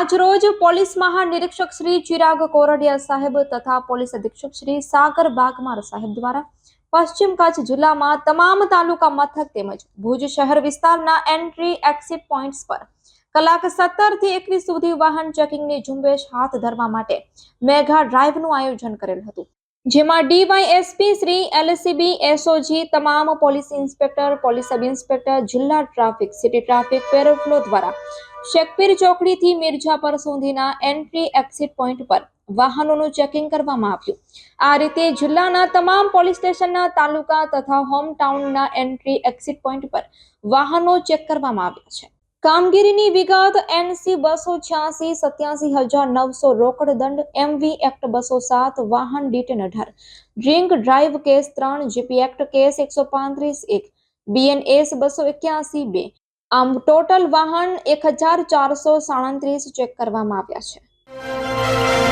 આજ રોજ પોલીસ મહાનિરીક્ષક શ્રી ચિરાગ કોરડિયા સાહેબ તથા પોલીસ અધિક્ષક શ્રી સાગર બાગમાર સાહેબ દ્વારા પશ્ચિમ કચ્છ જિલ્લામાં તમામ તાલુકા મથક તેમજ ભુજ શહેર વિસ્તારના એન્ટ્રી એક્સિટ પોઈન્ટ્સ પર કલાક સત્તરથી એકવીસ સુધી વાહન ચેકિંગની ઝુંબેશ હાથ ધરવા માટે મેઘા ડ્રાઈવનું આયોજન કરેલ હતું. જેમાં ડીવાયએસપી શ્રી એલસીબી એસઓજી, તમામ police inspector, police sub inspector જિલ્લા ટ્રાફિક, સિટી ટ્રાફિક પેરોફ્લો દ્વારા શેખપીર ચોકડીથી મિર્જાપર સુધીના એન્ટ્રી એક્ઝિટ પોઈન્ટ પર વાહનોનું ચેકિંગ કરવામાં આવ્યું. આ રીતે જિલ્લાના તમામ પોલીસ સ્ટેશનના તાલુકા તથા હોમ ટાઉનના એન્ટ્રી એક્ઝિટ પોઈન્ટ પર વાહનો ચેક કરવામાં આવ્યા છે. કામગીરીની વિગત એનસી બસો છ્યાસી સત્યાસી હજાર નવસો રોકડ દંડ એમવી એક્ટ બસો સાત, વાહન ડિટેન અઢાર, ડ્રિંક ડ્રાઈવ કેસ ત્રણ, જીપી એક્ટ કેસ એકસો પાંત્રીસ એક, બીએનએસ બસો એક્યાસી બે, આમ ટોટલ વાહન એક હજાર ચારસો સાડત્રીસ ચેક કરવામાં આવ્યા છે.